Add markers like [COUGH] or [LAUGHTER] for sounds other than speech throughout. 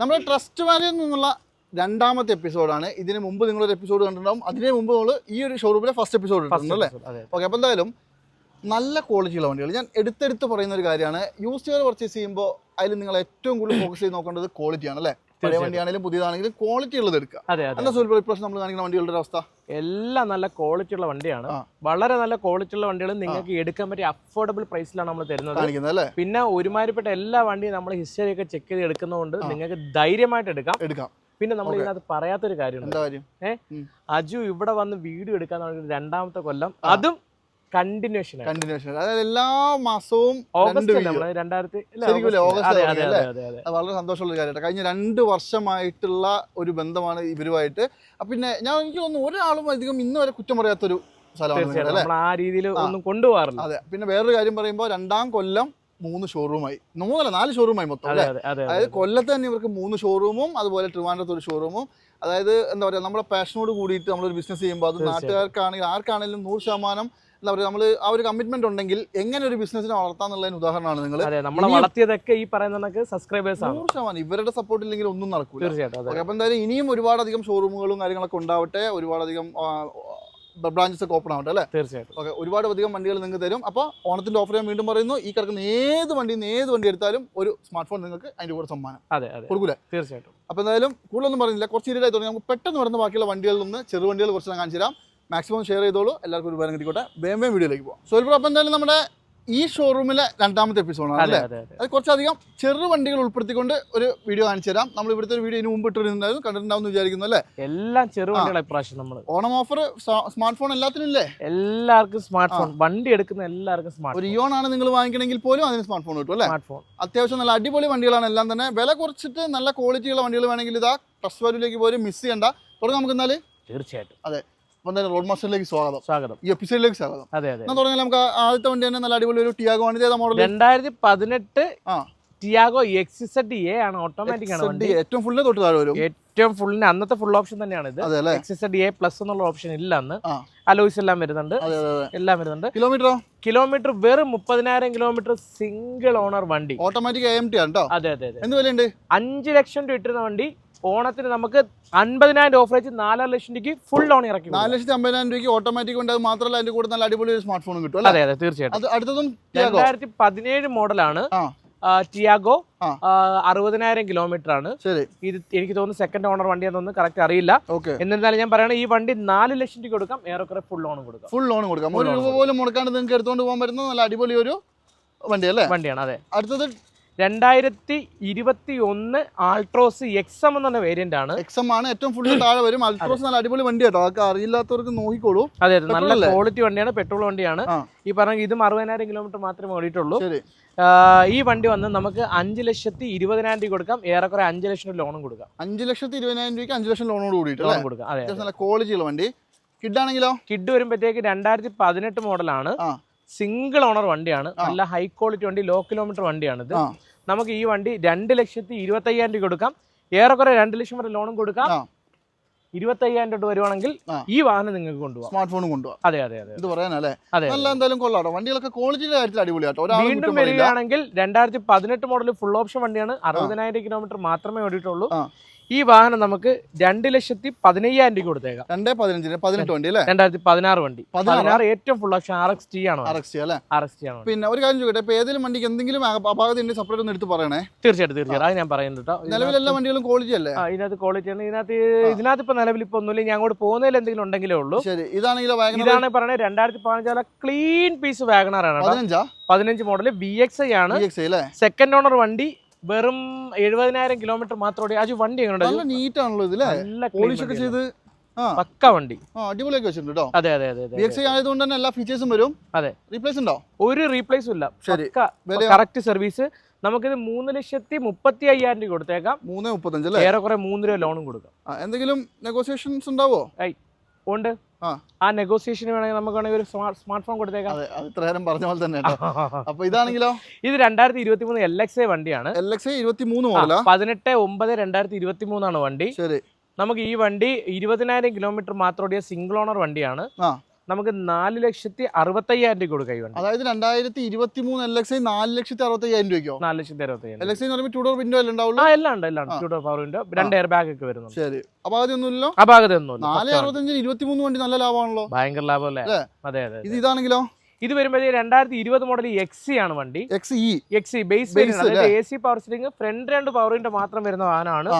നമ്മുടെ ട്രസ്റ്റ് വാലിയിൽ നിന്നുള്ള രണ്ടാമത്തെ എപ്പിസോഡാണ് ഇതിന് മുമ്പ് നിങ്ങളൊരു എപ്പിസോഡ് കണ്ടിട്ടുണ്ടാവും. അതിന് മുമ്പ് നമ്മൾ ഈ ഒരു ഷോറൂമിലെ ഫസ്റ്റ് എപ്പിസോഡ് കണ്ടിട്ടുണ്ടല്ലേ ഓക്കെ അപ്പോൾ എന്തായാലും നല്ല ക്വാളിറ്റിയുള്ള വണ്ടികൾ. ഞാൻ എടുത്തെടുത്ത് പറയുന്ന ഒരു കാര്യമാണ്. യൂസ് ചെയ്ത് പർച്ചേസ് ചെയ്യുമ്പോൾ അതിൽ നിങ്ങൾ ഏറ്റവും കൂടുതൽ ഫോക്കസ് ചെയ്ത് നോക്കേണ്ടത് ക്വാളിറ്റിയാണ് അല്ലേ? പഴയ. വണ്ടിയാണെങ്കിലും പുതിയതാണെങ്കിലും ക്വാളിറ്റി ഉള്ളത് എടുക്കുക. അതെ അതെ എന്താ സൂപ്പർ ഇപ്രാവശ്യം നമ്മൾ കാണിക്കുന്ന വണ്ടികളുടെ ഒരു അവസ്ഥ? എല്ലാം നല്ല ക്വാളിറ്റി ഉള്ള വണ്ടിയാണ്. വളരെ നല്ല ക്വാളിറ്റി ഉള്ള വണ്ടികൾ നിങ്ങൾക്ക് എടുക്കാൻ പറ്റിയ അഫോർഡബിൾ പ്രൈസിലാണ് നമ്മൾ തരുന്നത്. പിന്നെ ഒരുമാതിരിപ്പെട്ട എല്ലാ വണ്ടിയും നമ്മൾ ഹിസ്റ്ററി ഒക്കെ ചെക്ക് ചെയ്ത് എടുക്കുന്നതുകൊണ്ട് നിങ്ങൾക്ക് ധൈര്യമായിട്ട് എടുക്കാം. എടുക്കാം. പിന്നെ നമ്മൾ. ഇതിനകത്ത് പറയാത്തൊരു കാര്യമുണ്ട്. ഏഹ് അജു ഇവിടെ വന്ന് വീഡിയോ എടുക്കാൻ രണ്ടാമത്തെ കൊല്ലം. അതും കണ്ടിന്യൂഷൻ കണ്ടിന്യൂഷൻ അതായത് എല്ലാ മാസവും വളരെ സന്തോഷമുള്ള കാര്യമാണ് കഴിഞ്ഞ രണ്ട് വർഷമായിട്ടുള്ള ഒരു ബന്ധമാണ് ഇവരുമായിട്ട് പിന്നെ ഞാൻ എനിക്ക് തോന്നുന്നു ഒരാളും അധികം ഇന്ന് വരെ കുറ്റം പറയാത്തൊരു സ്ഥലമാണ് ആ രീതിയിൽ ഒന്നും കൊണ്ടുപോകാറില്ല. അതെ. പിന്നെ വേറൊരു കാര്യം പറയുമ്പോൾ രണ്ടാം കൊല്ലം മൂന്ന് ഷോറൂമായി. മൂന്നല്ല നാല് ഷോറൂമായി മൊത്തം അല്ലേ? അതെ അതെ അതായത് കൊല്ലത്ത് തന്നെ ഇവർക്ക് മൂന്ന് ഷോറൂമും അതുപോലെ ട്രിവാൻഡ്രത്ത് ഒരു ഷോറൂമും. അതായത് എന്താ പറയുക നമ്മുടെ പാഷനോട് കൂടിയിട്ട് നമ്മളൊരു ബിസിനസ് ചെയ്യുമ്പോൾ അത്. നാട്ടുകാർക്കാണെങ്കിൽ ആർക്കാണെങ്കിലും നൂറ് ശതമാനം എന്താ പറയുക നമ്മൾ ആ ഒരു കമ്മിറ്റ്മെന്റ് ഉണ്ടെങ്കിൽ എങ്ങനെ ഒരു ബിസിനസ്സിനെ വളർത്താന്നുള്ളതിന് ഉദാഹരണമാണ് നിങ്ങൾ നമ്മളെ വളർത്തിയതൊക്കെ ഈ പറയുന്ന സബ്സ്ക്രൈബേഴ്സ് ആണ്. നൂറ് ശതമാനം. ഇവരുടെ സപ്പോർട്ട് ഇല്ലെങ്കിൽ ഒന്നും നടക്കില്ല തീർച്ചയായിട്ടും അതെ. അപ്പോൾ എന്തായാലും ഇനിയും ഒരുപാടധികം ഷോറൂമുകളും കാര്യങ്ങളൊക്കെ ഉണ്ടാവട്ടെ. ഒരുപാടധികം ബ്രാഞ്ചസ് ഒക്കെ ഓപ്പൺ ആവട്ടെ അല്ലേ? തീർച്ചയായിട്ടും. ഓക്കെ ഒരുപാട് അധികം വണ്ടികൾ നിങ്ങൾക്ക് തരും. അപ്പോൾ ഓണത്തിന്റെ ഓഫർ ഞാൻ വീണ്ടും പറയുന്നു. ഈ കിടക്കുന്ന ഏത് വണ്ടി നിന്ന് ഏത് വണ്ടി എടുത്താലും ഒരു സ്മാർട്ട് ഫോൺ നിങ്ങൾക്ക് അതിന്റെ കൂടെ സമ്മാനം അതെ അതെ. കൊടുക്കൂലേ? തീർച്ചയായിട്ടും. അപ്പോൾ എന്തായാലും കൂടുതലൊന്നും പറയുന്നില്ല കുറച്ച് ഇരുടായി തുടങ്ങി. നമുക്ക് പെട്ടെന്ന് വരുന്ന ബാക്കിയുള്ള വണ്ടികളിൽ നിന്ന് ചെറുവണ്ടികൾ കുറച്ച് ഞാൻ കാണിച്ചു തരാം മാക്സിമം ഷെയർ ചെയ്തോളൂ. എല്ലാവർക്കും ഒരുപാട് കിട്ടിക്കോട്ടെ. വേം വേം വീഡിയോയിലേക്ക് പോകാം സോ അപ്പം എന്തായാലും നമ്മുടെ ഈ ഷോറൂമിലെ രണ്ടാമത്തെ എപ്പിസോഡാണ് അല്ലേ? അതെ കുറച്ചധികം ചെറു വണ്ടികൾ ഉൾപ്പെടുത്തിക്കൊണ്ട് ഒരു വീഡിയോ കാണിച്ചു തരാം. നമ്മൾ ഇവിടുത്തെ ഒരു വീഡിയോ ഇനി മുമ്പ് ഇട്ടിരുന്നുണ്ടായിരുന്നു കണ്ടിട്ടുണ്ടാവും വിചാരിക്കുന്നു അല്ലേ? എല്ലാം ചെറു വണ്ടികളാണ് ഇപ്രാവശ്യം നമ്മൾ ഓണം ഓഫർ സ്മാർട്ട് ഫോൺ എല്ലാത്തിനും ഇല്ലേ? എല്ലാവർക്കും സ്മാർട്ട് ഫോൺ വണ്ടി എടുക്കുന്ന എല്ലാവർക്കും സ്മാർട്ട് ഒരു ഇയോൺ ആണ് നിങ്ങൾ വാങ്ങിക്കണമെങ്കിൽ പോലും അതിന് സ്മാർട്ട് ഫോൺ കിട്ടും അല്ലേ? സ്മാർട്ട് ഫോൺ അത്യാവശ്യം നല്ല അടിപൊളി വണ്ടികളാണ് എല്ലാം തന്നെ. വില കുറച്ചിട്ട് നല്ല ക്വാളിറ്റിയുള്ള വണ്ടികൾ വേണമെങ്കിൽ ഇതാ ട്രസ്റ്റ് വാല്യൂലേക്ക് പോലും മിസ് ചെയ്യണ്ട. തുടങ്ങാം നമുക്ക് എന്നാൽ തീർച്ചയായിട്ടും. അതെ. റോഡ് മാസ്റ്ററിലേക്ക് സ്വാഗതം. സ്വാഗതം. ഈ എപ്പിസോഡിലേക്ക് സ്വാഗതം. അതെ അതെ ഞാൻ തുടങ്ങി. നമുക്ക് ആദ്യത്തെ വണ്ടി തന്നെ നല്ല അടിപൊളി ഒരു ടിയാഗോ ആണ്. ഇതേതാ മോഡൽ രണ്ടായിരത്തി പതിനെട്ട് ആ. ടിയാഗോ എക്സിസെഡ് എ ആണ് ഓട്ടോമാറ്റിക് ആണ് വണ്ടി. ഏറ്റവും ഫുള്ള് തൊട്ട് താഴെ വരും. ഏറ്റവും ഫുള്ളിന് അന്നത്തെ ഫുൾ ഓപ്ഷൻ തന്നെയാണ് ഇത്. എക്സ് എക്സിസെഡ് എ പ്ലസ് എന്നുള്ള ഓപ്ഷൻ ഇല്ല അന്ന്. അലോയ്സ് എല്ലാം വരുന്നുണ്ട്. എല്ലാം വരുന്നുണ്ട്. കിലോമീറ്ററോ കിലോമീറ്റർ വെറും മുപ്പതിനായിരം കിലോമീറ്റർ സിംഗിൾ ഓണർ വണ്ടി. ഓട്ടോമാറ്റിക് അതെ അതെ അതെ. എന്ത് വിലയുണ്ട്? അഞ്ച് ലക്ഷം രൂപ ഇട്ടിരുന്ന വണ്ടി ഓണത്തിന് നമുക്ക് അൻപതിനായിരം ഓഫർ വെച്ച് നാലര ലക്ഷം രൂപയ്ക്ക് ഫുൾ ഓൺ ഇറക്കി. നാല് ലക്ഷത്തി അമ്പതിനായിരം രൂപയ്ക്ക് ഓട്ടോമാറ്റിക് ഉണ്ട് അത് മാത്രമല്ല അതിന്റെ കൂടെ നല്ല അടിപൊളി ഒരു സ്മാർട്ട് ഫോണും കിട്ടും അതെ അതെ തീർച്ചയായിട്ടും. അടുത്തതും രണ്ടായിരത്തി പതിനേഴ് മോഡലാണ് ടിയാഗോ. അറുപതിനായിരം കിലോമീറ്റർ ആണ് ശരി. ഇത് എനിക്ക് തോന്നുന്നു സെക്കൻഡ് ഓണർ വണ്ടിയാണെന്ന് കറക്റ്റ് അറിയില്ല. ഓക്കെ. എന്നിരുന്നാലും ഞാൻ പറയണ ഈ വണ്ടി നാല് ലക്ഷം രൂപ കൊടുക്കാം ഏറെക്കുറെ ഫുൾ ഓൺ കൊടുക്കാം. ഫുൾ ലോൺ കൊടുക്കാം. ഒരു രൂപ പോലും മുടക്കാണ്ട് നിങ്ങൾക്ക് എടുത്തുകൊണ്ട് പോകാൻ പറ്റുന്ന നല്ല അടിപൊളി ഒരു വണ്ടി അല്ലേ? വണ്ടിയാണ് അതെ. അടുത്തത് രണ്ടായിരത്തി ഇരുപത്തി ഒന്ന് ആൾട്രോസ് എക്സം എന്ന വേരിയന്റ് ആണ് എക്സം ആണ് ഏറ്റവും ഫുള്ള് താഴെ വരും. അൾട്രോസ് നല്ല അടിപൊളി വണ്ടി കേട്ടോ അതൊക്കെ അറിയില്ലാത്തവർക്ക് നോക്കിക്കോളൂ. അതെ അതെ. നല്ല ക്വാളിറ്റി വണ്ടിയാണ് പെട്രോൾ വണ്ടിയാണ്. ഈ പറഞ്ഞ ഇതും അറുപതിനായിരം കിലോമീറ്റർ മാത്രമേ ഓടിയിട്ടുള്ളൂ. ഈ വണ്ടി വന്ന് നമുക്ക് അഞ്ച് ലക്ഷത്തി ഇരുപതിനായിരം രൂപ കൊടുക്കാം. ഏറെക്കുറെ അഞ്ച് ലക്ഷം ലോണും കൊടുക്കാം. അഞ്ച് ലക്ഷത്തി ഇരുപതിനായിരം രൂപയ്ക്ക് അഞ്ച് ലക്ഷം ലോണോട് കൂടിയിട്ട് ലോൺ കൊടുക്കാം. അതെ നല്ല ക്വാളിറ്റി വണ്ടി. കിഡ് ആണെങ്കിലോ? കിഡ് വരുമ്പോഴത്തേക്ക് രണ്ടായിരത്തി പതിനെട്ട് മോഡലാണ് സിംഗിൾ ഓണർ വണ്ടിയാണ്. നല്ല ഹൈ ക്വാളിറ്റി വണ്ടി ലോ കിലോമീറ്റർ വണ്ടിയാണ് ഇത് നമുക്ക് ഈ വണ്ടി രണ്ട് ലക്ഷത്തി ഇരുപത്തയ്യായിരം രൂപ കൊടുക്കാം. ഏറെക്കുറെ രണ്ട് ലക്ഷം വരെ ലോണും കൊടുക്കാം. ഇരുപത്തയ്യായിരം രൂപ വരുവാണെങ്കിൽ ഈ വാഹനം നിങ്ങൾക്ക് കൊണ്ടുപോകാം. സ്മാർട്ട് ഫോണും കൊണ്ടുപോകാം. അതെ അതെ അതെ ഇത് പറയാനല്ലേ? നല്ല എന്തായാലും കൊള്ളാട്ടോ. വണ്ടികളൊക്കെ ക്വാളിറ്റിയുടെ കാര്യത്തിൽ അടിപൊളിയാട്ടോ. വീണ്ടും വരികയാണെങ്കിൽ രണ്ടായിരത്തി പതിനെട്ട് മോഡൽ ഫുൾ ഓപ്ഷൻ വണ്ടിയാണ്. അറുപതിനായിരം കിലോമീറ്റർ മാത്രമേ ഓടിയിട്ടുള്ളൂ. ഈ വാഹനം നമുക്ക് രണ്ട് ലക്ഷത്തി പതിനയ്യായിരം രൂപ കൊടുത്തേക്കാം. രണ്ടേ പതിനഞ്ചിന് പതിനെട്ട് വണ്ടി അല്ലേ? രണ്ടായിരത്തി പതിനാറ് വണ്ടി. പതിനാറ്? ഏറ്റവും full option R X T ആണ് ആർ എക്സ് ടി അല്ലേ? ആർ എക്സ് ടി ആണ് പിന്നെ ഒരു കാര്യം ചോദിക്കട്ടെ ഇപ്പൊ ഏതെങ്കിലും വണ്ടിക്ക് എന്തെങ്കിലും അപ- അപാകത ഉണ്ടെങ്കിൽ സെപ്പറേറ്റ് ഒന്ന് എടുത്ത് പറയണേ. തീർച്ചയായിട്ടും തീർച്ചയായിട്ടും. അത് ഞാൻ പറയുന്നത് കേട്ടോ. നിലവിൽ എല്ലാ വണ്ടികളും ക്വാളിറ്റി അല്ലേ? ഇതിനകത്ത് ക്വാളിറ്റി ആണ്. ഇതിനകത്ത് ഇതിനകത്ത് ഇപ്പൊ നിലവിൽ ഇപ്പൊ ഒന്നുമില്ല. ഞാൻ അങ്ങോട്ട് പോകുന്നതിൽ എന്തെങ്കിലും ഉണ്ടെങ്കിലേ ഉള്ളൂ. ശരി. ഇതാണെങ്കിലും ഇതാണ് പറയുന്നത് രണ്ടായിരത്തി പതിനഞ്ചാല ക്ലീൻ പീസ് കേട്ടോ. പതിനഞ്ചാ? പതിനഞ്ച് മോഡൽ ബി എക്സ് ഐ ആണ്. സെക്കൻഡ് ഓണർ വണ്ടി വെറും എഴുപതിനായിരം കിലോമീറ്റർ മാത്രം അജു വണ്ടി എങ്ങനെയുണ്ടോ നല്ല നീറ്റ് ആണല്ലോ ഇതിലെ പോളിഷ് ഒക്കെ. ചെയ്ത്? പക്ക വണ്ടി. അടിപൊളിയൊക്കെ വെച്ചിട്ടുണ്ട് അതെ അതെ അതെ ബി ആയതുകൊണ്ട് തന്നെ എല്ലാ ഫീച്ചേഴ്സും വരും. അതെ. റീപ്ലേസ് ഉണ്ടോ? ഒരു റീപ്ലേസും ഇല്ല. കറക്റ്റ് സർവീസ് നമുക്കിത് മൂന്ന് ലക്ഷത്തി മുപ്പത്തി അയ്യായിരം രൂപ കൊടുത്തേക്കാം. മൂന്ന് മുപ്പത്തഞ്ച് ഏറെക്കുറെ മൂന്ന് രൂപ ലോണും കൊടുക്കാം. എന്തെങ്കിലും നെഗോസിയേഷൻസ് ഉണ്ടാവോ? ഉണ്ട്. ആ. നെഗോസിയേഷന് വേണമെങ്കിൽ നമുക്ക് വേണമെങ്കിൽ ഒരു സ്മാർട്ട് ഫോൺ കൊടുത്തേക്കാം. ഇത്ര നേരം പറഞ്ഞ പോലെ തന്നെ [LAUGHS] അപ്പൊ ഇതാണെങ്കിലോ? ഇത് രണ്ടായിരത്തി ഇരുപത്തി മൂന്ന് എൽ എക്സ് എ വണ്ടിയാണ് എൽ എക്സ് ഇരുപത്തി മൂന്ന് പതിനെട്ട് ഒമ്പത് രണ്ടായിരത്തി ഇരുപത്തി മൂന്നാണ് വണ്ടി. ശരി. നമുക്ക് ഈ വണ്ടി ഇരുപതിനായിരം കിലോമീറ്റർ മാത്രം ഓടിയ സിംഗിൾ ഓണർ വണ്ടിയാണ് നമുക്ക് നാല് ലക്ഷത്തി അറുപത്തയ്യായിരം രൂപ കൊടുക്കാം ഈ അതായത് രണ്ടായിരത്തി ഇരുപത്തി മൂന്ന് എൽ എക്സ് നാല് ലക്ഷത്തി അറുപത്തയ്യായിരം രൂപയ്ക്കോ? നാല് ലക്ഷത്തി അറുപത്തയ്യായിരം എൽ എക്സ് എന്ന് പറയുമ്പോൾ ടൂ ഡോർ വിൻഡോ എല്ലാം ഉണ്ടാവും ആ എല്ലാം ഉണ്ട് എല്ലാം ഉണ്ട്. ഡോർ പവർ വിൻഡോ രണ്ട് എയർ ബാഗ് ഒക്കെ വരുന്നു ശരി. അപാകതയൊന്നുമില്ലോ അതൊന്നുമില്ലല്ലോ അപാകത ഒന്നുമില്ല. നാല്. അറുപത്തഞ്ചിന് ഇരുപത്തി മൂന്ന് വണ്ടി നല്ല ലാഭമാണല്ലോ. ഭയങ്കര ലാഭം അല്ലേ? അതെ അതെ ഇത് ഇതാണെങ്കിലോ? ഇത് വരുമ്പോഴേ രണ്ടായിരത്തി ഇരുപത് മോഡൽ എക്സി ആണ് വണ്ടി. X Xi base A C power steering front രണ്ട് പവറിന്റെ മാത്രം വരുന്ന വാഹനമാണ്.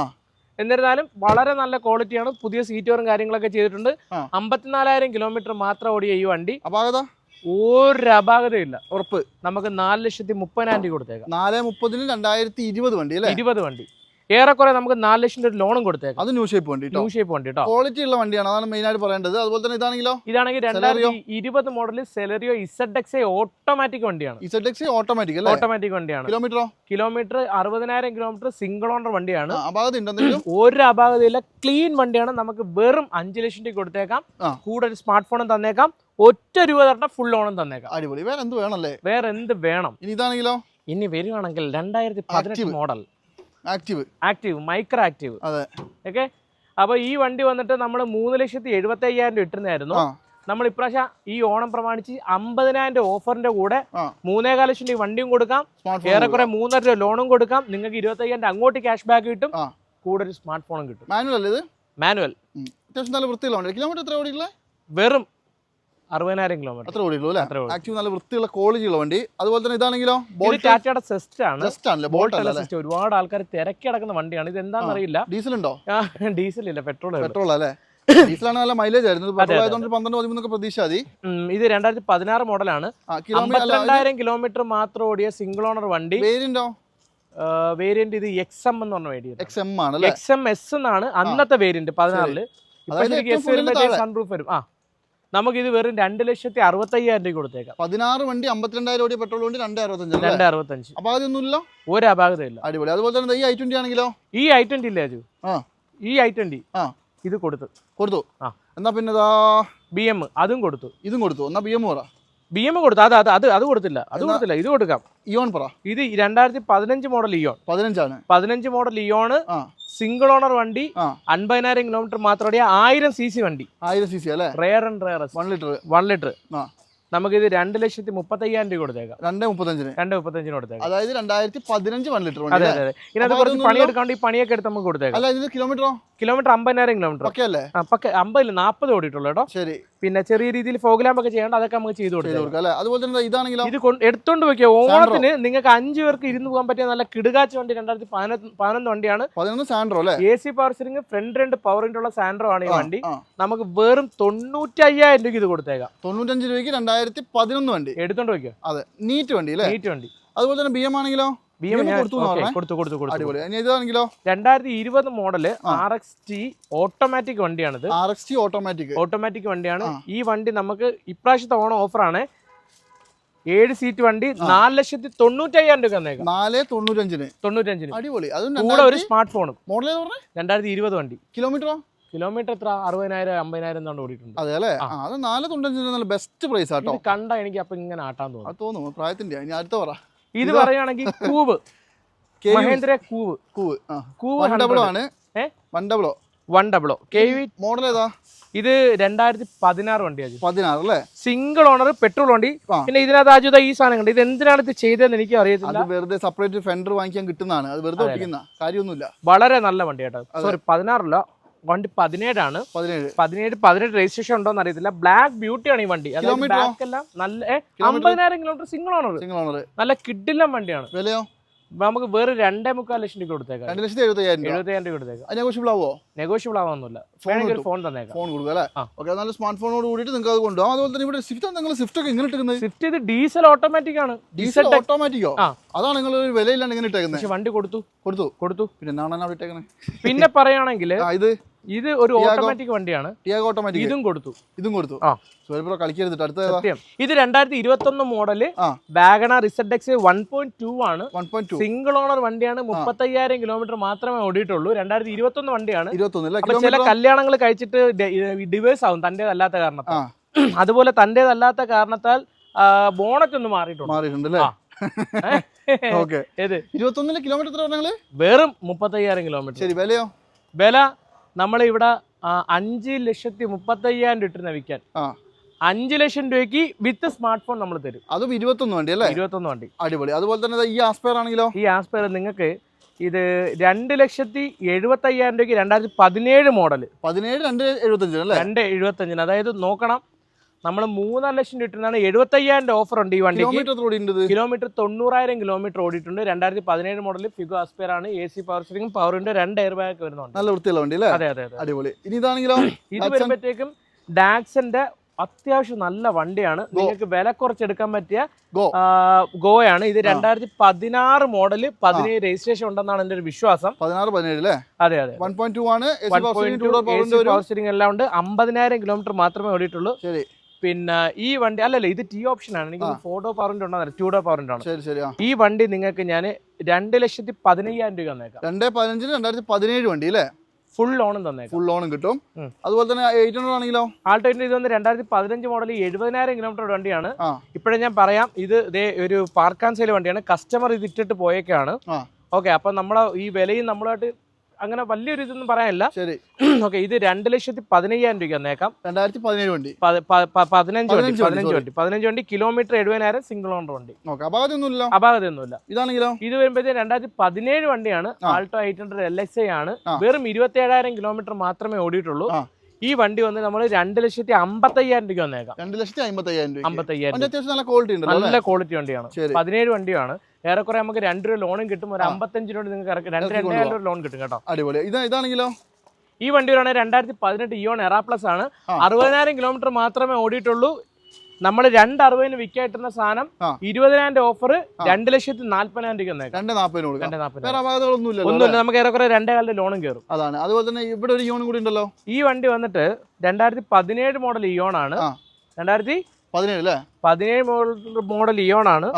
എന്നിരുന്നാലും വളരെ നല്ല ക്വാളിറ്റിയാണ്. പുതിയ സീറ്റുകളും കാര്യങ്ങളൊക്കെ ചെയ്തിട്ടുണ്ട്. അമ്പത്തിനാലായിരം കിലോമീറ്റർ മാത്രം ഓടിയ ഈ വണ്ടി. അപാകത? ഒരു അപാകതയില്ല. ഉറപ്പ്. നമുക്ക് നാല് ലക്ഷത്തി മുപ്പതിനായിരം രൂപ കൊടുത്തേക്കാം. നാല് മുപ്പതിന് രണ്ടായിരത്തി ഇരുപത് വണ്ടി അല്ലേ? ഇരുപത് വണ്ടി. ഏറെക്കുറെ നമുക്ക് നാല് ലക്ഷം രൂപ ലോണും കൊടുത്തേക്കാം. അത് ന്യൂ ഷേപ്പ് വണ്ടി ന്യൂ ഷേപ്പ് വണ്ടി കേട്ടോ ക്വാളിറ്റി ഉള്ള വണ്ടിയാണ്. അതാണ് മെയിൻ ആയിട്ട് പറയേണ്ടത്. അതുപോലെ തന്നെ ഇതാണെങ്കിലോ? ഇതാണെങ്കിൽ രണ്ടായിരത്തി ഇരുപത് model Celerio Z X automatic വണ്ടിയാണ്. ഇസഡ് എക്സ് ഓട്ടോമാറ്റിക് ഓട്ടോമാറ്റിക് വണ്ടിയാണ്. കിലോമീറ്ററോ കിലോമീറ്റർ അറുപതിനായിരം കിലോമീറ്റർ സിംഗിൾ ഓണർ വണ്ടിയാണ്. ഒരു അപാകതയില്ല. ക്ലീൻ വണ്ടിയാണ്. നമുക്ക് വെറും അഞ്ച് ലക്ഷം രൂപ കൊടുത്തേക്കാം. കൂടെ ഒരു സ്മാർട്ട് ഫോണും തന്നേക്കാം. ഒറ്റ രൂപ തരണ്ട ഫുൾ ഓണം തന്നേക്കാം. അടിപൊളി. വേറെ എന്ത് വേണമല്ലേ വേറെ എന്ത് വേണം? ഇനി ഇതാണെങ്കിലോ? ഇനി വരികയാണെങ്കിൽ രണ്ടായിരത്തി പതിനെട്ട് model active. Active micro active. അതെ. ഓക്കെ? അപ്പൊ ഈ വണ്ടി വന്നിട്ട് നമ്മൾ മൂന്ന് ലക്ഷത്തി എഴുപത്തി അയ്യായിരം രൂപ ഇട്ടിരുന്നായിരുന്നു. നമ്മൾ ഇപ്രാവശ്യം ഈ ഓണം പ്രമാണിച്ച് അമ്പതിനായിരം രൂപ ഓഫറിന്റെ കൂടെ മൂന്നേകാല ലക്ഷം രൂപ വണ്ടിയും കൊടുക്കാം. ഏറെക്കുറെ മൂന്നര രൂപ ലോണും കൊടുക്കാം. നിങ്ങൾക്ക് ഇരുപത്തി അയ്യായിരം അങ്ങോട്ട് ക്യാഷ് ബാക്ക് കിട്ടും. കൂടെ ഒരു സ്മാർട്ട് ഫോണും കിട്ടും. മാനുവൽ അല്ലേ ഇത്? മാനുവൽ. അത്യാവശ്യം നല്ല വൃത്തിയുള്ള വണ്ടി. കിലോമീറ്റർ എത്ര ഓടിയില്ലേ വെറും അറുപതിനായിരം കിലോമീറ്റർ അത്ര ഓടിയുള്ളൂ അല്ലേ. ആക്റ്റീവ് നല്ല വൃത്തിയുള്ള ക്വാളിറ്റിയുള്ള വണ്ടി. അതുപോലെ തന്നെ ഇതാണെങ്കിലോ ടാറ്റയുടെ സെസ്റ്റ് ആണ്. സെസ്റ്റ് ആണല്ലേ? ബോൾട്ട് അല്ലേ ഒരുപാട് ആൾക്കാർ തിരക്കി അടക്കുന്ന വണ്ടിയാണ്. ഇത് എന്താണെന്ന് അറിയില്ല. ഡീസൽ ഉണ്ടോ? ഡീസൽ ഇല്ല. പെട്രോൾ പെട്രോൾ അല്ലേ? ഡീസലാണ് നല്ല മൈലേജ് ആയിരുന്നു. പന്ത്രണ്ട് പതിമൂന്നൊക്കെ പ്രതീക്ഷ മതി ഇത് രണ്ടായിരത്തി പതിനാറ് മോഡലാണ്. രണ്ടായിരം കിലോമീറ്റർ മാത്രം ഓടിയ സിംഗിൾ ഓണർ വണ്ടി. വേരിയന്റോ? വേരിയന്റ് ഇത് എക്സ് എം എന്ന് പറഞ്ഞ വേരിയന്റ് എക്സ് എം ആണ് എക്സ് എം എസ് എന്നാണ് അന്നത്തെ വേരിയന്റ് പതിനാറിൽ. സൺറൂഫ് വരും. ആ. നമുക്ക് ഇത് വെറും രണ്ട് ലക്ഷത്തി അറുപത്തി അയ്യായിരം രൂപ കൊടുത്തേക്കാം. പതിനാറ് വണ്ടി അമ്പത്തിരണ്ടായിരം കോടി പെട്രോൾ വണ്ടി രണ്ട് അറുപത്തഞ്ച് രണ്ട് അറുപത്തഞ്ച് അപ്പൊ അതൊന്നുമില്ല? ഒരു അപാകതയില്ല അടിപൊളി. അതുപോലെ തന്നെ ഈ ഐ ട്വന്റി ആണെങ്കിലോ? ഈ ഐ ട്വന്റി ഇല്ലേ അജു? ആ. ഈ ഐ ട്വന്റി ആ. ഇത് കൊടുത്തു. കൊടുത്തു. ആ. എന്നാ പിന്നെ ബി എം അതും കൊടുത്തു. ഇതും കൊടുത്തു. എന്നാ ബി എം പറ. ബി എം കൊടുത്തു. അത് അത് അത് അത് കൊടുത്തില്ല. അത് കൊടുത്തില്ല. ഇത് കൊടുക്കാം. ഇയോൺ പറ. ഇത് രണ്ടായിരത്തി പതിനഞ്ച് മോഡൽ ഇയോൺ പതിനഞ്ചാണ്. പതിനഞ്ച് മോഡൽ ഇയോണ് ആ. സിംഗിൾ ഓണർ വണ്ടി അൻപതിനായിരം കിലോമീറ്റർ മാത്രം ഓടിയ ആയിരം സി സി വണ്ടി. ആയിരം സി സി അല്ലേ? Rare and rare one litre one litre നമുക്ക് ഇത് രണ്ട് ലക്ഷത്തി മുപ്പത്തയ്യായിരം രൂപ കൊടുത്തേക്കാം. രണ്ട് മുപ്പത്തഞ്ചിന്. രണ്ട് മുപ്പത്തഞ്ചിന് കൊടുത്തേക്കാം. അതായത് രണ്ടായിരത്തി പതിനഞ്ച് വൺ ലിറ്റർ അതെ? അതെ ഇതിനകത്ത് കുറച്ച്? പണിയെടുക്കാണ്ട് ഈ പണിയൊക്കെ എടുത്ത് നമുക്ക് കൊടുത്തേക്കാം. അല്ല ഇത് കിലോമീറ്ററോ കിലോമീറ്റർ അമ്പതിനായിരം കിലോമീറ്റർ ഓക്കെ അല്ലേ പക്ക അമ്പതിൽ നാൽപ്പത് ഓടിയിട്ടുള്ളൂ കേട്ടോ. ശരി. പിന്നെ ചെറിയ രീതിയിൽ ഫോഗ്ലാമ്പൊക്കെ ചെയ്യേണ്ട അതൊക്കെ നമുക്ക് ചെയ്ത് കൊടുക്കാം. അതുപോലെ തന്നെ ഇതാണെങ്കിലോ? ഇത് എടുത്തോണ്ട് വെക്കുക ഓണത്തിന് നിങ്ങൾക്ക് അഞ്ചു പേർക്ക് ഇരുന്ന് പോകാൻ പറ്റിയ നല്ല കിടുകാച്ച വണ്ടി രണ്ടായിരത്തി പതിനൊന്ന് വണ്ടിയാണ്. സാൻഡ്രോ അല്ലേ? A C power steering front രണ്ട് പവറിന്റെ ഉള്ള സാൻഡ്രോ ആണ് ഈ വണ്ടി. നമുക്ക് വെറും തൊണ്ണൂറ്റി അയ്യായിരം രൂപയ്ക്ക് ഇത് കൊടുത്തേക്കാം. തൊണ്ണൂറ്റഞ്ച് രൂപയ്ക്ക് രണ്ടായിരത്തി പതിനൊന്ന് വണ്ടി. എടുത്തോണ്ട് വെക്കുക അതെ നീറ്റ് വണ്ടി അല്ലേ? നീറ്റ് വണ്ടി. അതുപോലെ തന്നെ ബി എം ആണെങ്കിലോ? ബി എം കൊടുത്തു കൊടുത്തു കൊടുത്തു രണ്ടായിരത്തി ഇരുപത് model R X T automatic വണ്ടിയാണിത്. R X T automatic automatic വണ്ടിയാണ്. ഈ വണ്ടി നമുക്ക് ഇപ്രാവശ്യത്തെ ഓണം ഓഫറാണ്. ഏഴ് സീറ്റ് വണ്ടി നാല് ലക്ഷത്തി തൊണ്ണൂറ്റയ്യായിരം രൂപ തന്നേക്കാം നാല് തൊണ്ണൂറ്റഞ്ചിന്. തൊണ്ണൂറ്റഞ്ചിന്. അടിപൊളി. അതും കൂടെ ഒരു സ്മാർട്ട് ഫോണും മോഡൽ രണ്ടായിരത്തി ഇരുപത് വണ്ടി. കിലോമീറ്ററോ? കിലോമീറ്റർ എത്ര? അറുപതിനായിരം അമ്പതിനായിരം എന്താണ് ഓടിയിട്ടുണ്ട്. അതെ അല്ലേ? അത് നാല് തൊണ്ണൂറ്റഞ്ചിന് നല്ല ബെസ്റ്റ് പ്രൈസ് ആട്ടോ. കണ്ട എനിക്ക് അപ്പൊ ഇങ്ങനെ ആട്ടാൻ തോന്നുന്നു തോന്നുന്നു പ്രായത്തിന്റെ ഇനി അടുത്ത പറ. ഇത്. പറയുകയാണെങ്കിൽ കൂവ്. മഹേന്ദ്ര കൂവ്. കൂവ്. കൂവ് ഡബിളോ ആണ്? One double O one double O K V model ഏതാ? ഇത് രണ്ടായിരത്തി പതിനാറ് വണ്ടിയാണ് പതിനാറ് അല്ലേ? സിംഗിൾ ഓണർ പെട്രോൾ വണ്ടി. പിന്നെ ഇതിനകത്ത് ആജുത ഈ സാധനം കണ്ട്. ഇത് എന്തിനാണ് ഇത് ചെയ്തതെന്ന് എനിക്ക് അറിയത്തില്ല. വെറുതെ സെപ്പറേറ്റ് ഫെൻഡർ വാങ്ങിക്കാൻ കിട്ടുന്നതാണ്. അത് വെറുതെ കാര്യമൊന്നുമില്ല. വളരെ നല്ല വണ്ടി കേട്ടോ. സോറി പതിനാറല്ല. വണ്ടി പതിനേഴാണ്. പതിനേഴ്. പതിനേഴ് പതിനെട്ട് രജിസ്ട്രേഷൻ ഉണ്ടോന്ന് അറിയത്തില്ല. ബ്ലാക്ക് ബ്യൂട്ടിയാണ് ഈ വണ്ടി. back എല്ലാം നല്ല? അമ്പതിനായിരം കിലോമീറ്റർ സിംഗിൾ ഓണർ നല്ല കിഡിലം വണ്ടിയാണ്. വിലയോ? നമുക്ക് വേറെ രണ്ടേ മുക്കാൽ ലക്ഷം രൂപ കൊടുത്തേക്കാം. രണ്ട് ലക്ഷത്തി എഴുപത്തി അയ്യായിരം രൂപ കൊടുത്തേക്കാം. നെഗോഷ്യബിൾ ആവോ നെഗോഷ്യബിൾ ഒരു കിട്ടും. ഫോൺ തന്നേക്കാം. ഫോൺ കൊടുക്കുക അല്ലേ? ഓക്കെ നല്ല സ്മാർട്ട് ഫോണോട് കൂടിയിട്ട് നിങ്ങൾക്ക് അത് കൊണ്ടുപോകാം. അതുപോലെ തന്നെ ഇവിടെ സ്വിഫ്റ്റ് നിങ്ങൾ സ്വിഫ്റ്റ് ഒക്കെ ഇങ്ങനെ ഇട്ടിരുന്നത് സ്വിഫ്റ്റ് ഇത് ഡീസൽ ഓട്ടോമാറ്റിക് ആണ്. ഡീസൽ ഓട്ടോമാറ്റിക്കോ അതാണ് നിങ്ങൾ ഒരു വിലയില്ലാണ്ട് ഇങ്ങനെ ഇട്ടേക്കുന്നത് വണ്ടി കൊടുത്തു. കൊടുത്തു. കൊടുത്തു. പിന്നെ എന്നാണ് അവിടെ ഇട്ടേക്കുന്നത് പിന്നെ പറയുകയാണെങ്കിൽ ഇത്? ഇത് ഒരു ഓട്ടോമാറ്റിക് വണ്ടിയാണ്. ടിയാഗോ ഓട്ടോമാറ്റിക് ഇതും കൊടുത്തു. ഇതും കൊടുത്തു. ആ. കളിക്കരുത് അടുത്ത ഇത് രണ്ടായിരത്തി ഇരുപത്തി ഒന്ന് model Wagon R Z X one point two ആണ് സിംഗിൾ ഓണർ വണ്ടിയാണ്. മുപ്പത്തയ്യായിരം കിലോമീറ്റർ മാത്രമേ ഓടിയിട്ടുള്ളൂ. രണ്ടായിരത്തി ഇരുപത്തി ഒന്ന് വണ്ടിയാണ് ചില കല്യാണങ്ങൾ കഴിച്ചിട്ട് ഡിവേഴ്സ് ആവും തന്റേതല്ലാത്ത കാരണത്താൽ. [CLEARS THROAT] അതുപോലെ തന്റേതല്ലാത്ത കാരണത്താൽ ബോണറ്റ് ഒന്ന് മാറിയിട്ടുണ്ട്. മാറിയിട്ടുണ്ട് [LAUGHS] ഇരുപത്തൊന്നിൽ കിലോമീറ്റർ വെറും മുപ്പത്തയ്യായിരം കിലോമീറ്റർ ശരി വിലയോ? വില നമ്മളിവിടെ അഞ്ച് ലക്ഷത്തി മുപ്പത്തയ്യായിരം രൂപ ഇട്ടിരുന്ന വിൽക്കാൻ അഞ്ച് ലക്ഷം രൂപയ്ക്ക് വിത്ത് സ്മാർട്ട് ഫോൺ നമ്മൾ തരും. അതും ഇരുപത്തൊന്ന് വണ്ടി അല്ലേ? ഇരുപത്തൊന്ന് വണ്ടി. അടിപൊളി. അതുപോലെ തന്നെ ഈ ആസ്പയർ ആണെങ്കിലോ? ഈ ആസ്പയർ നിങ്ങൾക്ക് ഇത് രണ്ട് ലക്ഷത്തി എഴുപത്തി അയ്യായിരം രൂപയ്ക്ക് രണ്ടായിരത്തി പതിനേഴ് മോഡൽ പതിനേഴ് രണ്ട് എഴുപത്തഞ്ചിന് അല്ലേ? രണ്ട് എഴുപത്തഞ്ചിന്. അതായത് നോക്കണം നമ്മൾ മൂന്നര ലക്ഷം ഇട്ടിരുന്നാണ് എഴുപത്തി അയ്യായിരം ഓഫർ ഉണ്ട് ഈ വണ്ടിക്ക്. കിലോമീറ്റർ തൊണ്ണൂറായിരം കിലോമീറ്റർ ഓടിയിട്ടുണ്ട്. രണ്ടായിരത്തി പതിനേഴ് മോഡൽ ഫിഗോ ആസ്പെയർ ആണ്. എ സി പവർ സ്റ്റിംഗ് പവറിന്റെ രണ്ട് എയർ ബാഗ് വരുന്നുണ്ട്. നല്ല വൃത്തിയുള്ള വണ്ടി അല്ലേ? അതെ അതെ അടിപൊളി. ഇനി ഇതാണെങ്കിലോ [CLEARS THROAT] ഇത് വരുമ്പോഴത്തേക്കും ഡാക്സന്റെ അത്യാവശ്യം നല്ല വണ്ടിയാണ്. നിങ്ങൾക്ക് വില കുറച്ചെടുക്കാൻ പറ്റിയ ഗോ ഗോയാണ് ഇത് രണ്ടായിരത്തി പതിനാറ് മോഡൽ പതിനേഴ് രജിസ്ട്രേഷൻ ഉണ്ടെന്നാണ് എന്റെ ഒരു വിശ്വാസം. പതിനാറ് പതിനേഴ് അതെ അതെ വൺ പോയിന്റ് ടു ആണ്. എല്ലാം ഉണ്ട്. അമ്പതിനായിരം കിലോമീറ്റർ മാത്രമേ ഓടിയിട്ടുള്ളൂ. ശരി. പിന്നെ ഈ വണ്ടി അല്ലല്ല ഇത് ടി ഓപ്ഷൻ ആണ്. എനിക്ക് ഡോ പവറിന്റെ ഉണ്ടോ ടൂ ഡോ പവറിന്റെ ആണ്. ശരി ശരി ഈ വണ്ടി നിങ്ങൾക്ക് ഞാൻ രണ്ട് ലക്ഷത്തി പതിനയ്യായിരം രൂപ തന്നേക്കാം. രണ്ട് പതിനഞ്ചിന് രണ്ടായിരത്തി പതിനേഴ് വണ്ടി അല്ലേ? ഫുൾ ലോണും തന്നേക്കാം. ഫുൾ ലോണും കിട്ടും. അതുപോലെ തന്നെ എയ്റ്റ് ഹൺഡ്രഡ് ആണെങ്കിലോ? ആൾട്ടോ ഇത് വന്ന് രണ്ടായിരത്തി പതിനഞ്ച് മോഡൽ എഴുപതിനായിരം കിലോമീറ്റർ വണ്ടിയാണ്. ഇപ്പോഴേ ഞാൻ പറയാം ഇത് ഇതേ ഒരു പാർക്ക് ആൻഡ് സെയിൽ വണ്ടിയാണ്. കസ്റ്റമർ ഇത് ഇട്ടിട്ട് പോയേക്കാണ്. ഓക്കെ അപ്പൊ നമ്മളെ ഈ വിലയും നമ്മളായിട്ട് അങ്ങനെ വലിയൊരു ഇതൊന്നും പറയാനില്ല. ശരി. [CLEARS THROAT] ഓക്കെ ഇത് രണ്ട് ലക്ഷത്തി പതിനയ്യായിരം രൂപ വന്നേക്കാം. രണ്ടായിരത്തി പതിനേഴ് വണ്ടി. പതിനഞ്ച് വണ്ടി പതിനഞ്ച് വണ്ടി, പതിനഞ്ച് വണ്ടി. കിലോമീറ്റർ എഴുപതിനായിരം സിംഗിൾ ഓണർ വണ്ടി. അപാകതയൊന്നുമില്ല. അപാകതയൊന്നുമില്ല ഇതാണെങ്കിലോ? ഇത് വരുമ്പോഴത്തേക്ക് രണ്ടായിരത്തി പതിനേഴ് വണ്ടിയാണ് Alto eight hundred L X I ആണ്. വെറും ഇരുപത്തി ഏഴായിരം കിലോമീറ്റർ മാത്രമേ ഓടിയിട്ടുള്ളൂ. ഈ വണ്ടി വന്ന് നമ്മൾ രണ്ട് ലക്ഷത്തി അമ്പത്തയ്യായിരം രൂപ വന്നേക്കാം. രണ്ട് ലക്ഷത്തി രൂപ അമ്പത്തയ്യായിരം അത്യാവശ്യം നല്ല ക്വാളിറ്റി ഉണ്ട് നല്ല ക്വാളിറ്റി വണ്ടിയാണ്. പതിനേഴ് വണ്ടിയാണ്. ഏറെക്കുറെ നമുക്ക് രണ്ട് രൂപ ലോണും കിട്ടും. ഒരു അമ്പത്തഞ്ചു രൂപ നിങ്ങൾക്ക് രണ്ട് രണ്ടായിരം രൂപ ലോൺ കിട്ടും കേട്ടോ. അടിപൊളി. ഇത് ഇതാണെങ്കിലോ? ഈ വണ്ടി പറയുന്നത് രണ്ടായിരത്തി പതിനെട്ട് ഇയോൺ എറാ പ്ലസ് ആണ്. അറുപതിനായിരം കിലോമീറ്റർ മാത്രമേ ഓടിയിട്ടുള്ളൂ. നമ്മൾ രണ്ട് അറുപതിന് വിൽക്കായിട്ടുന്ന സാധനം. ഇരുപതിനായിരം ഓഫർ. രണ്ട് ലക്ഷത്തി നാല്പതിനായിരം രൂപ രണ്ട് നാൽപ്പതിന് കൊടുക്കാം. ഒന്നുമില്ല. നമുക്ക് ഏറെക്കുറെ രണ്ടേ കാലിന്റെ ലോണും കയറും അതാണ്. അതുപോലെ തന്നെ ഇവിടെ ഒരു യൂണും കൂടി ഉണ്ടല്ലോ? ഈ വണ്ടി വന്നിട്ട് രണ്ടായിരത്തി പതിനേഴ് മോഡൽ ഇയോൺ ആണ്. രണ്ടായിരത്തി പതിനേഴ് അല്ലേ? പതിനേഴ് മോഡൽ മോഡൽ ഇയോൺ ആണ്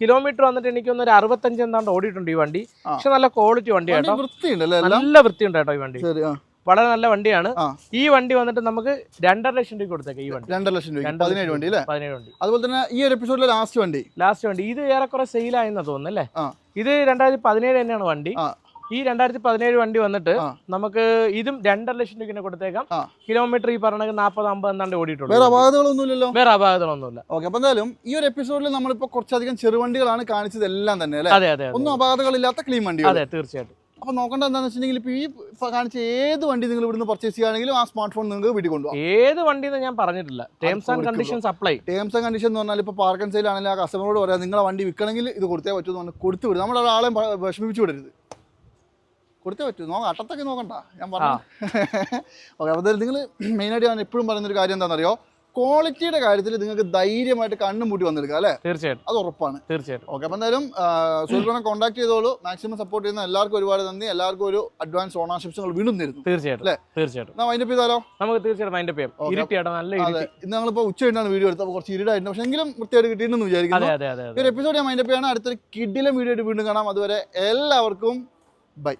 കിലോമീറ്റർ വന്നിട്ട് എനിക്കൊന്ന് ഒരു അറുപത്തഞ്ച് എന്താണ്ട് ഓടിയിട്ടുണ്ട് ഈ വണ്ടി. പക്ഷെ നല്ല ക്വാളിറ്റി വണ്ടി വണ്ടി കേട്ടോ വൃത്തിയുണ്ടല്ലേ എല്ലാം? നല്ല വൃത്തിയുണ്ട് കേട്ടോ ഈ വണ്ടി. വളരെ നല്ല വണ്ടിയാണ്. ഈ വണ്ടി വന്നിട്ട് നമുക്ക് രണ്ടര ലക്ഷം രൂപ കൊടുത്തേക്കാം ഈ വണ്ടി. രണ്ടര ലക്ഷം രൂപ പതിനേഴ് വണ്ടി അല്ലേ? പതിനേഴ് വണ്ടി. അതുപോലെ തന്നെ ഈ ഒരു എപ്പിസോഡിലെ ലാസ്റ്റ് വണ്ടി. ലാസ്റ്റ് വണ്ടി. ഇത് ഏറെക്കുറെ സെയിലായെന്ന് തോന്നുന്നു അല്ലേ? ഇത് രണ്ടായിരത്തി പതിനേഴ് തന്നെയാണ് വണ്ടി. ഈ രണ്ടായിരത്തി പതിനേഴ് വണ്ടി വന്നിട്ട് നമുക്ക് ഇതും രണ്ടര ലക്ഷം രൂപ കൊടുത്തേക്കാം. കിലോമീറ്റർ ഈ പറഞ്ഞ നാൽപ്പത് അമ്പത് എന്നാണ്ട് ഓടിയിട്ടുള്ളൂ. വേറെ അപകടങ്ങളൊന്നുമില്ലല്ലോ വേറെ അപാകതകളൊന്നുമില്ല. ഓക്കെ അപ്പൊ എന്തായാലും ഈ ഒരു എപ്പിസോഡിൽ നമ്മളിപ്പോ കുറച്ചധികം ചെറുവണ്ടികളാണ് കാണിച്ചത് എല്ലാം തന്നെ അല്ലേ? അതെ അതെ ഒന്നും അപാകതകളില്ലാത്ത ക്ലീൻ വണ്ടി അതെ തീർച്ചയായിട്ടും. അപ്പൊ നോക്കേണ്ട എന്താണെന്ന് വെച്ചിട്ടുണ്ടെങ്കിൽ ഇപ്പൊ ഈ കാണിച്ച ഏത് വണ്ടി നിങ്ങൾ ഇവിടുന്ന് പർച്ചേസ് ചെയ്യുകയാണെങ്കിലും ആ സ്മാർട്ട് ഫോൺ നിങ്ങൾക്ക് വീട്ടിൽ കൊണ്ടുപോകാം ഏത് വണ്ടി എന്ന് ഞാൻ പറഞ്ഞിട്ടില്ല. Terms and. Conditions apply terms and condition എന്ന് പറഞ്ഞാൽ ഇപ്പോൾ പാർക്ക് ആൻഡ് സെയിൽ ആണെങ്കിൽ ആ കസ്റ്റമറോട് പറയാം നിങ്ങളെ വണ്ടി വിൽക്കണമെങ്കിൽ ഇത് കൊടുത്തേ പറ്റൂ എന്ന് പറഞ്ഞാൽ കൊടുത്തു വിടും. നമ്മൾ ഒരാളെ വിഷമിപ്പിച്ചു വിടരുത്. കൊടുത്തേ പറ്റൂ. നോക്കാം അട്ടത്തൊക്കെ നോക്കണ്ട. ഞാൻ പറഞ്ഞു. ഓക്കെ അപ്പോൾ നിങ്ങൾ മെയിനായിട്ട് ഞാൻ എപ്പോഴും പറയുന്നൊരു കാര്യം എന്താണെന്നറിയോ? ക്വാളിറ്റിയുടെ കാര്യത്തിൽ നിങ്ങൾക്ക് ധൈര്യമായിട്ട് കണ്ണും പൂട്ടി വന്നെടുക്കാം അല്ലേ? തീർച്ചയായിട്ടും. അത് ഉറപ്പാണ്. തീർച്ചയായിട്ടും. ഓക്കെ അപ്പം എന്തായാലും സുൽഭനെ കോൺടാക്ട് ചെയ്തോളൂ. മാക്സിമം സപ്പോർട്ട് ചെയ്യുന്ന എല്ലാവർക്കും ഒരുപാട് നന്ദി. എല്ലാവർക്കും ഒരു അഡ്വാൻസ് ഓണർഷിപ്സ് നിങ്ങൾ വീണ്ടും തരുന്നു തീർച്ചയായിട്ടും. അല്ലേ? തീർച്ചയായിട്ടും. വൈൻഡപ്പ് ചെയ്താലോ? നമുക്ക് തീർച്ചയായിട്ടും മൈൻഡ് ചെയ്യാം. ഇരുട്ടിയാട്ടോ നല്ല ഇന്ന് ഞങ്ങളിപ്പോൾ ഉച്ച കഴിഞ്ഞാണ് വീഡിയോ എടുത്തത് അപ്പോൾ കുറച്ച് ഇരുടായിരുന്നു പക്ഷേ എങ്കിലും വൃത്തിയായിട്ട് കിട്ടിയിട്ടുണ്ടെന്ന് വിചാരിക്കുന്നു. ഒരു എപ്പിസോഡ് ഞാൻ മൈൻഡപ്പ് ചെയ്യാണ്. അടുത്തൊരു കിഡിലും വീഡിയോ ആയിട്ട് വീണ്ടും കാണാം. അതുവരെ എല്ലാവർക്കും ബൈ